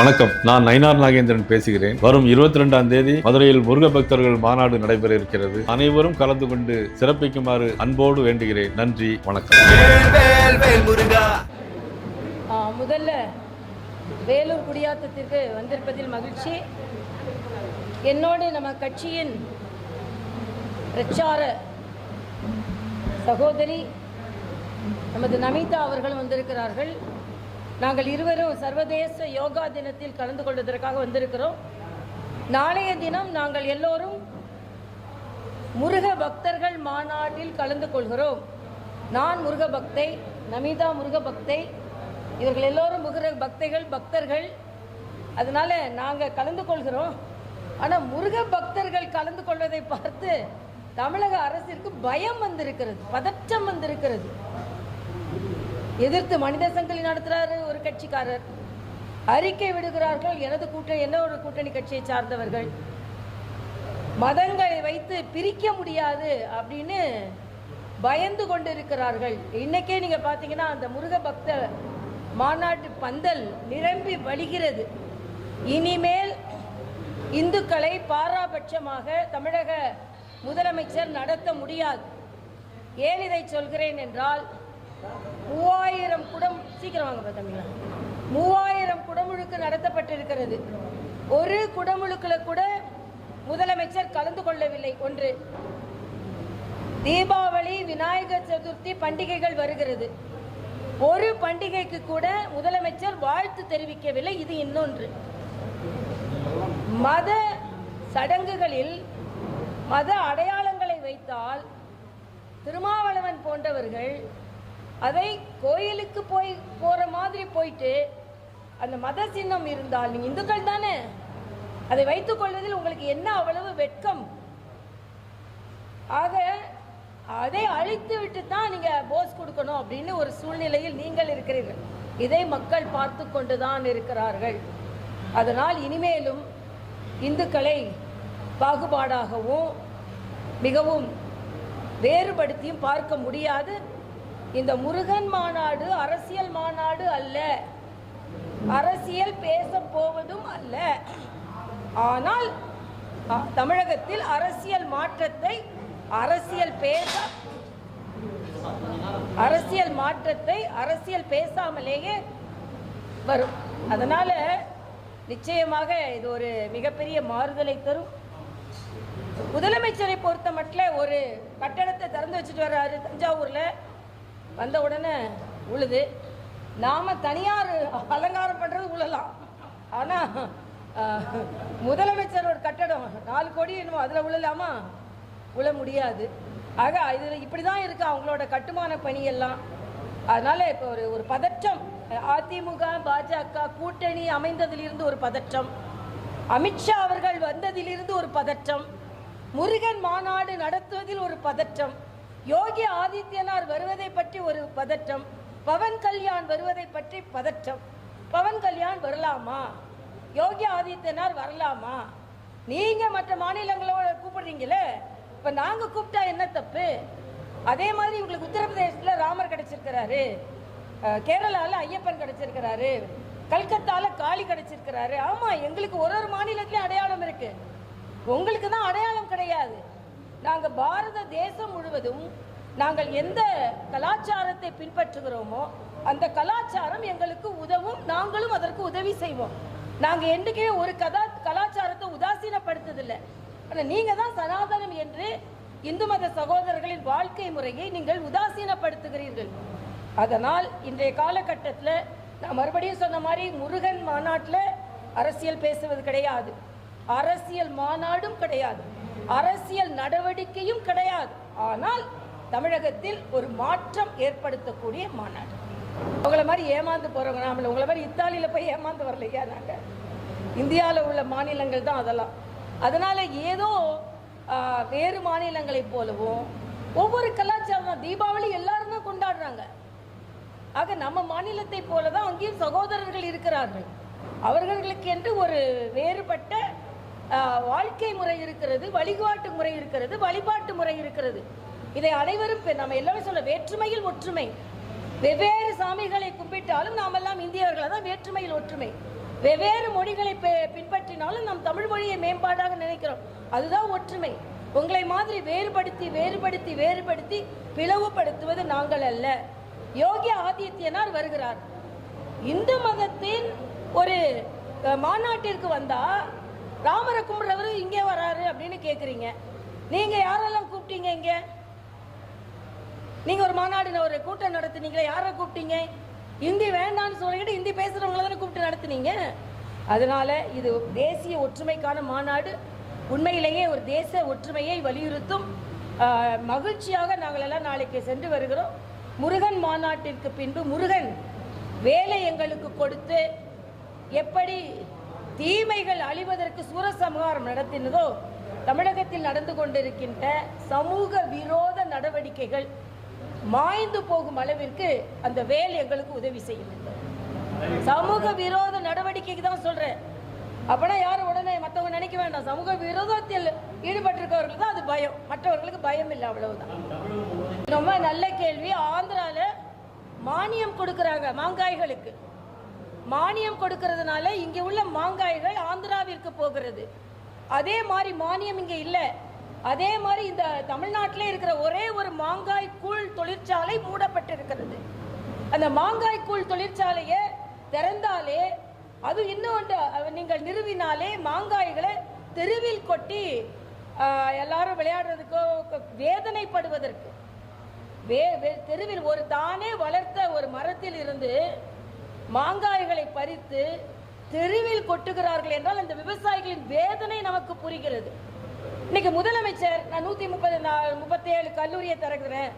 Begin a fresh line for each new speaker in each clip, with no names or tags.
வணக்கம். நான் நயினார் நாகேந்திரன் பேசுகிறேன். வரும் இருபத்தி ரெண்டாம் தேதி மதுரையில் முருக பக்தர்கள் மாநாடு நடைபெற இருக்கிறது அனைவரும் கலந்து கொண்டு சிறப்பிக்குமாறு அன்போடு வேண்டுகிறேன். நன்றி வணக்கம்.
முதல்ல வேலூர் குடியாத்தத்திற்கு வந்திருப்பதில் மகிழ்ச்சி. என்னோடு நம்ம கட்சியின் பிரச்சார சகோதரி நமது நமிதா அவர்கள் வந்திருக்கிறார்கள். நாங்கள் இருவரும் சர்வதேச யோகா தினத்தில் கலந்து கொள்வதற்காக வந்திருக்கிறோம். நாளைய தினம் நாங்கள் எல்லோரும் முருக பக்தர்கள் மாநாட்டில் கலந்து கொள்கிறோம். நான் முருக பக்தை நமிதா முருக பக்தை இவர்கள் எல்லோரும் முருக பக்தைகள் பக்தர்கள். அதனால நாங்கள் கலந்து கொள்கிறோம். ஆனால் முருக பக்தர்கள் கலந்து கொள்வதை பார்த்து தமிழக அரசிற்கு பயம் வந்திருக்கிறது பதற்றம் வந்திருக்கிறது. எதிர்த்து மனித சங்கிலி நடத்துறாரு ஒரு கட்சிக்காரர். அறிக்கை விடுகிறார்கள். எனது கூட்டணி என்ன ஒரு கூட்டணி கட்சியை சார்ந்தவர்கள்? மதங்களை வைத்து பிரிக்க முடியாது அப்படின்னு பயந்து கொண்டிருக்கிறார்கள். இன்னைக்கே நீங்க பார்த்தீங்கன்னா அந்த முருக பக்த மாநாட்டு பந்தல் நிரம்பி வழிகிறது. இனிமேல் இந்துக்களை பாராபட்சமாக தமிழக முதலமைச்சர் நடத்த முடியாது. ஏன் இதை சொல்கிறேன் என்றால் மூவாயிரம் குடம் சீக்கிரம் வாங்க பார்த்தீங்களா மூவாயிரம் குடமுழுக்கு நடத்தப்பட்டிருக்கிறது. ஒரு குடமுழுக்கில் கூட முதலமைச்சர் கலந்து கொள்ளவில்லை. ஒன்று தீபாவளி விநாயகர் சதுர்த்தி பண்டிகைகள் வருகிறது. ஒரு பண்டிகைக்கு கூட முதலமைச்சர் வாழ்த்து தெரிவிக்கவில்லை. இது இன்னொன்று. மத சடங்குகளில் மத அடையாளங்களை வைத்தால் திருமாவளவன் போன்றவர்கள் அதை கோயிலுக்கு போய் போற மாதிரி போயிட்டு அந்த மத சின்னம் இருந்தால் நீங்க இந்துக்கள் தானே? அதை வைத்துக் கொள்வதில் உங்களுக்கு என்ன அவ்வளவு வெட்கம்? ஆக அதை அழித்து விட்டு தான் நீங்க போஸ் கொடுக்கணும் அப்படின்னு ஒரு சூழ்நிலையில் நீங்கள் இருக்கிறீர்கள். இதை மக்கள் பார்த்து கொண்டுதான் இருக்கிறார்கள். அதனால் இனிமேலும் இந்துக்களை பாகுபாடாகவும் மிகவும் வேறுபடுத்தியும் பார்க்க முடியாது. இந்த முருகன் மாநாடு அரசியல் மாநாடு அல்ல. அரசியல் பேச போவதும் அல்ல. ஆனால் தமிழகத்தில் அரசியல் மாற்றத்தை அரசியல் பேச அரசியல் மாற்றத்தை அரசியல் பேசாமலேயே வரும். அதனால நிச்சயமாக இது ஒரு மிகப்பெரிய மாறுதலை தரும். முதலமைச்சரை பொறுத்த மட்டும் ஒரு கட்டடத்தை திறந்து வச்சுட்டு வர்றாரு தஞ்சாவூர்ல. வந்த உடனே உழுது. நாம் தனியார் அலங்காரம் பண்ணுறது உழலாம். ஆனால் முதலமைச்சர் ஒரு கட்டடம் நாலு கோடி என்னமோ அதில் உழலாமா? உழ முடியாது. ஆக இப்படி தான் இருக்குது அவங்களோட கட்டுமான பணியெல்லாம். அதனால் இப்போ ஒரு ஒரு பதற்றம். அதிமுக பாஜக கூட்டணி அமைந்ததிலிருந்து ஒரு பதற்றம். அமித்ஷா அவர்கள் வந்ததிலிருந்து ஒரு பதற்றம். முருகன் மாநாடு நடத்துவதில் ஒரு பதற்றம். யோகி ஆதித்யநாத் வருவதை பற்றி ஒரு பதற்றம். பவன் கல்யாண் வருவதை பற்றி பதற்றம். பவன் கல்யாண் வரலாமா? யோகி ஆதித்யநாத் வரலாமா? நீங்க மற்ற மாநிலங்களோட கூப்பிடுறீங்களே இப்ப நாங்க கூப்பிட்டா என்ன தப்பு? அதே மாதிரி உங்களுக்கு உத்தரப்பிரதேசத்துல ராமர் கிடைச்சிருக்கிறாரு. கேரளாவில் கேரளால ஐயப்பன் கிடைச்சிருக்கிறாரு. கல்கத்தால காளி கிடைச்சிருக்கிறாரு. ஆமா எங்களுக்கு ஒரு ஒரு மாநிலத்திலயும் அடையாளம் இருக்கு. உங்களுக்கு தான் அடையாளம் கிடையாது. நாங்க பாரத தேசம் முழுவதும் நாங்கள் எந்த கலாச்சாரத்தை பின்பற்றுகிறோமோ அந்த கலாச்சாரம் எங்களுக்கு உதவும் நாங்களும் அதற்கு உதவி செய்வோம். நாங்கள் என்றைக்குமே ஒரு கதா கலாச்சாரத்தை உதாசீனப்படுத்ததில்லை. ஆனால் நீங்கள் தான் சனாதனம் என்று இந்து மத சகோதரர்களின் வாழ்க்கை முறையை நீங்கள் உதாசீனப்படுத்துகிறீர்கள். அதனால் இன்றைய காலகட்டத்தில் நான் மறுபடியும் சொன்ன மாதிரி முருகன் மாநாட்டில் அரசியல் பேசுவது கிடையாது. அரசியல் மாநாடும் கிடையாது. அரசியல் நடவடிக்கையும் கிடையாது. ஆனால் தமிழகத்தில் ஒரு மாற்றம் ஏற்படுத்தக்கூடிய மாநாடு. உங்களை மாதிரி ஏமாந்து போறவங்க நாம உங்களை மாதிரி இத்தாலியில போய் ஏமாந்து வரலையா நாங்க? இந்தியாவில் உள்ள மாநிலங்கள் தான் அதெல்லாம். அதனால ஏதோ வேறு மாநிலங்களைப் போலவும் ஒவ்வொரு கலாச்சாரம் தீபாவளி எல்லாரும் தான் கொண்டாடுறாங்க. ஆக நம்ம மாநிலத்தை போல தான் அங்கேயும் சகோதரர்கள் இருக்கிறார்கள். அவர்களுக்கு என்று ஒரு வேறுபட்ட வாழ்க்கை முறை இருக்கிறது வழிபாட்டு முறை இருக்கிறது வழிபாட்டு முறை இருக்கிறது. இதை அனைவரும் நம்ம எல்லாமே சொல்ல வேற்றுமையில் ஒற்றுமை. வெவ்வேறு சாமிகளை கும்பிட்டாலும் நாமெல்லாம் இந்தியர்கள் தான் வேற்றுமையில் ஒற்றுமை. வெவ்வேறு மொழிகளை பின்பற்றினாலும் நம் தமிழ் மொழியை மேம்பாடாக நினைக்கிறோம். அதுதான் ஒற்றுமை. உங்களை மாதிரி வேறுபடுத்தி வேறுபடுத்தி வேறுபடுத்தி பிளவுபடுத்துவது நாங்கள் அல்ல. யோகி ஆதித்யனார் வருகிறார். இந்து மதத்தின் ஒரு மாநாட்டிற்கு வந்தா ராமரை கும்பிட்றவரு இங்கே வராரு அப்படின்னு கேட்குறீங்க நீங்க யாரெல்லாம் கூப்பிட்டீங்க இங்க? நீங்க ஒரு மாநாடு ஒரு கூட்டம் நடத்துனீங்களே யாரை கூப்பிட்டீங்க? இந்தி வேண்டாம்னு சொல்லிட்டு இந்தி பேசுறவங்கள தானே கூப்பிட்டு நடத்துனீங்க? அதனால இது தேசிய ஒற்றுமைக்கான மாநாடு. உண்மையிலேயே ஒரு தேச ஒற்றுமையை வலியுறுத்தும் மகிழ்ச்சியாக நாங்கள் எல்லாம் நாளைக்கு சென்று வருகிறோம். முருகன் மாநாட்டிற்கு பின்பு முருகன் வேலை எங்களுக்கு கொடுத்து எப்படி தீமைகள் அழிவதற்கு சூரசம்ஹாரம் நடத்தினதோ தமிழகத்தில் நடந்து கொண்டிருக்கின்ற சமூக விரோத நடவடிக்கைகள் மாய்ந்து போகும் அளவிற்கு அந்த வேல் எங்களுக்கு உதவி செய்யும் சமூக விரோத நடவடிக்கைக்கு தான் சொல்றேன். அப்பனா யாரும் உடனே மற்றவங்க நினைக்க வேண்டாம். சமூக விரோதத்தில் ஈடுபட்டிருக்கவர்களுக்கு தான் அது பயம். மற்றவர்களுக்கு பயம் இல்லை அவ்வளவுதான். ரொம்ப நல்ல கேள்வி. ஆந்திரால மானியம் கொடுக்கறாங்க மாங்காய்களுக்கு. மானியம் கொடுக்கறதுனால இங்க உள்ள மாங்காய்கள் ஆந்திராவிற்கு போகிறது. அதே மாதிரி மானியம் இங்க இல்லை. அதே மாதிரி இந்த தமிழ்நாட்டிலே இருக்கிற ஒரே ஒரு மாங்காய் கூழ் தொழிற்சாலை மூடப்பட்டிருக்கிறது. அந்த மாங்காய் கூழ் தொழிற்சாலையை திறந்தாலே அது இன்னொன்று நீங்கள் நிறுவினாலே மாங்காய்களை தெருவில் கொட்டி எல்லாரும் விளையாடுறதுக்கோ வேதனைப்படுவதற்கு. வே வே- தெருவில் ஒரு தானே வளர்த்த ஒரு மரத்தில் இருந்து மாங்காய்களை பறித்து தெருவில் கொட்டுகிறார்கள் என்றால் அந்த விவசாயிகளின் வேதனை நமக்கு புரிகிறது. இன்னைக்கு முதலமைச்சர் நான் நூற்றி முப்பது முப்பத்தி ஏழு கல்லூரியை திறக்கிறேன்.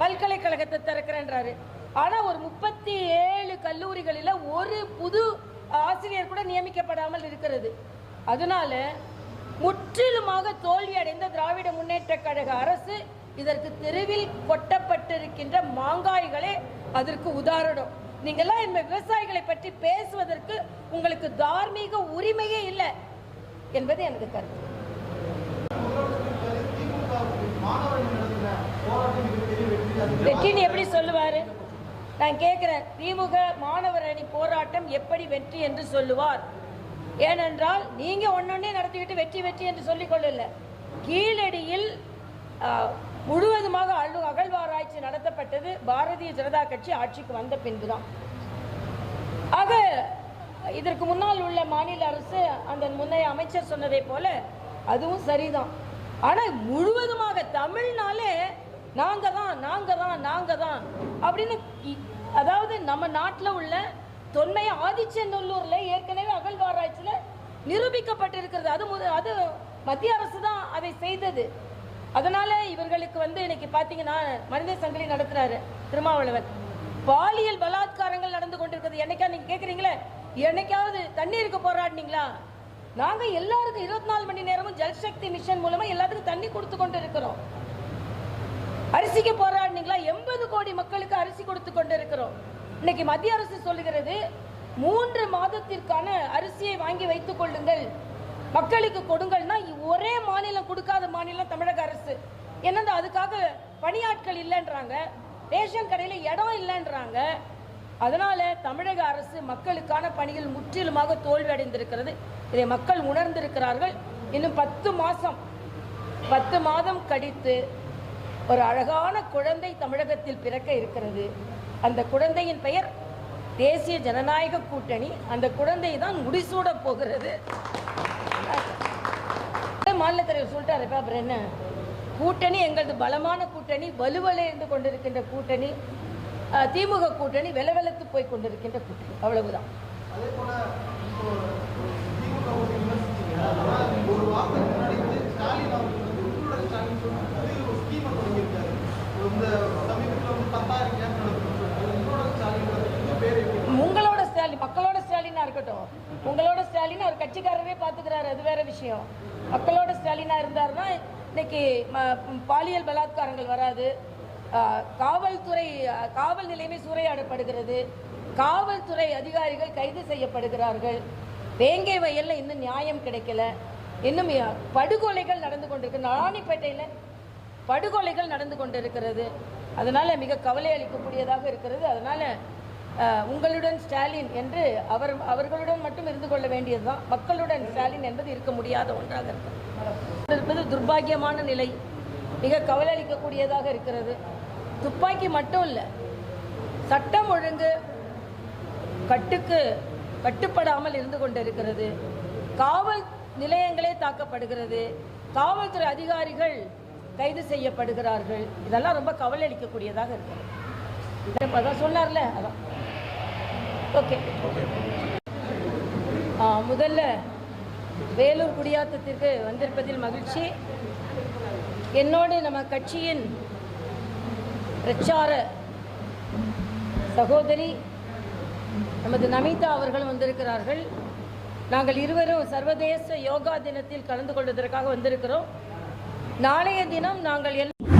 பல்கலைக்கழகத்தை திறக்கிறேன்றாரு. ஆனால் ஒரு முப்பத்தி ஏழு கல்லூரிகளில் ஒரு புது ஆசிரியர் கூட நியமிக்கப்படாமல் இருக்கிறது. அதனால முற்றிலுமாக தோல்வி அடைந்த திராவிட முன்னேற்ற கழக அரசு இதற்கு தெருவில் கொட்டப்பட்டிருக்கின்ற மாங்காய்களே அதற்கு உதாரணம். நீங்கள்லாம் இந்த விவசாயிகளை பற்றி பேசுவதற்கு உங்களுக்கு தார்மீக உரிமையே இல்லை என்பது எனது கருத்து. வெற்றின்னு எப்படி சொல்லுவாரு? நான் கேட்கிறேன் திமுக மாணவர் அணி போராட்டம் எப்படி வெற்றி என்று சொல்லுவார்? ஏனென்றால் நீங்க ஒன்னொன்னே நடத்திக்கிட்டு வெற்றி வெற்றி என்று சொல்லிக் கொள்ளல. கீழடியில் முழுவதுமாக அழு அகழ்வாராய்ச்சி நடத்தப்பட்டது பாரதிய ஜனதா கட்சி ஆட்சிக்கு வந்த பின்புதான். ஆக இதற்கு முன்னால் உள்ள மாநில அரசு அந்த முன்னைய அமைச்சர் சொன்னதை போல அதுவும் சரிதான். ஆனால் முழுவதுமாக தமிழ்னாலே நாங்கள் தான் நாங்கள் தான் நாங்கள் தான் அப்படின்னு அதாவது நம்ம நாட்டில் உள்ள தொன்மை ஆதிச்சநல்லூரில் ஏற்கனவே அகழ்வாராய்ச்சியில் நிரூபிக்கப்பட்டிருக்கிறது. அது முத அது மத்திய அரசு தான் அதை செய்தது. அதனால் இவர்களுக்கு வந்து இன்னைக்கு பார்த்தீங்கன்னா மனித சங்கிலி நடத்துகிறாரு திருமாவளவன். பாலியல் பலாத்காரங்கள் நடந்து கொண்டிருக்கிறது. என்னைக்கா நீங்கள் கேட்குறீங்களே என்னைக்காவது தண்ணீருக்கு போராடினீங்களா? நாங்க எல்லாருக்கும் இருபத்தி நாலு மணி நேரமும் ஜல்சக்தி மிஷன் மூலமா எல்லாத்துக்கும் தண்ணி கொடுத்து கொண்டு இருக்கிறோம் அரிசிக்கு போராடினீங்களா? எண்பது கோடி மக்களுக்கு அரிசி கொடுத்து கொண்டு இருக்கிறோம் இன்னைக்கு மத்திய அரசு சொல்லுகிறது மூன்று மாதத்திற்கான அரிசியை வாங்கி வைத்துக் கொள்ளுங்கள். மக்களுக்கு கொடுங்கள்னா ஒரே மாநிலம் கொடுக்காத மாநிலம் தமிழக அரசு. என்னது அதுக்காக பணியாட்கள் இல்லைன்றாங்க ரேஷன் கடையில் இடம் இல்லைன்றாங்க. அதனால தமிழக அரசு மக்களுக்கான பணிகள் முற்றிலுமாக தோல்வியடைந்திருக்கிறது. இதை மக்கள் உணர்ந்திருக்கிறார்கள். இன்னும் பத்து மாதம் பத்து மாதம் கடித்து ஒரு அழகான குழந்தை தமிழகத்தில் பிறக்க இருக்கிறது. அந்த குழந்தையின் பெயர் தேசிய ஜனநாயக கூட்டணி. அந்த குழந்தை தான் முடிசூட போகிறது. மாநில தலைவர் சொல்லிட்டாரு இப்ப அப்புறம் என்ன? கூட்டணி எங்களது பலமான கூட்டணி வலுவலைந்து கொண்டிருக்கின்ற கூட்டணி. திமுக கூட்டணி வெலவெலத்து போய் கொண்டிருக்கின்ற கூட்டணி. அவ்வளவுதான்.
உங்களோட ஸ்டாலின்
மக்களோட ஸ்டாலினா இருக்கட்டும். உங்களோட ஸ்டாலின் அவர் கட்சிக்காரரே பாத்துக்கிறாரு. அது வேற விஷயம். மக்களோட ஸ்டாலினா இருந்தாருன்னா இன்னைக்கு பாலியல் பலாத்காரங்கள் வராது. காவல்துறை காவல் நிலையமே சூறையாடப்படுகிறது. காவல்துறை அதிகாரிகள் கைது செய்யப்படுகிறார்கள். வேங்கை வயலில் இன்னும் நியாயம் கிடைக்கல. இன்னும் படுகொலைகள் நடந்து கொண்டிருக்கு. ராணிப்பேட்டையில் படுகொலைகள் நடந்து கொண்டிருக்கிறது. அதனால் மிக கவலை அளிக்கக்கூடியதாக இருக்கிறது. அதனால் உங்களுடன் ஸ்டாலின் என்று அவர் அவர்களுடன் மட்டும் இருந்து கொள்ள வேண்டியதுதான். மக்களுடன் ஸ்டாலின் என்பது இருக்க முடியாத ஒன்றாக இருக்கிறது. இருப்பது துர்பாக்கியமான நிலை. மிக கவலை அளிக்கக்கூடியதாக இருக்கிறது. துப்பாக்கி மட்டும் இல்லை சட்டம் ஒழுங்கு கட்டுக்கு கட்டுப்படாமல் இருந்து கொண்டிருக்கிறது. காவல் நிலையங்களே தாக்கப்படுகிறது. காவல்துறை அதிகாரிகள் கைது செய்யப்படுகிறார்கள். இதெல்லாம் ரொம்ப கவலை அளிக்கக்கூடியதாக இருக்கிறது இப்போ அதான் சொன்னார்ல அதான். ஓகே. ஆ, முதல்ல வேலூர் குடியாத்தத்திற்கு வந்திருப்பதில் மகிழ்ச்சி. என்னோடு நம்ம கட்சியின் பிரச்சார சகோதரி நமது நமிதா அவர்கள் வந்திருக்கிறார்கள். நாங்கள் இருவரும் சர்வதேச யோகா தினத்தில் கலந்து கொள்வதற்காக வந்திருக்கிறோம். நாளைய தினம் நாங்கள் எல்லாம்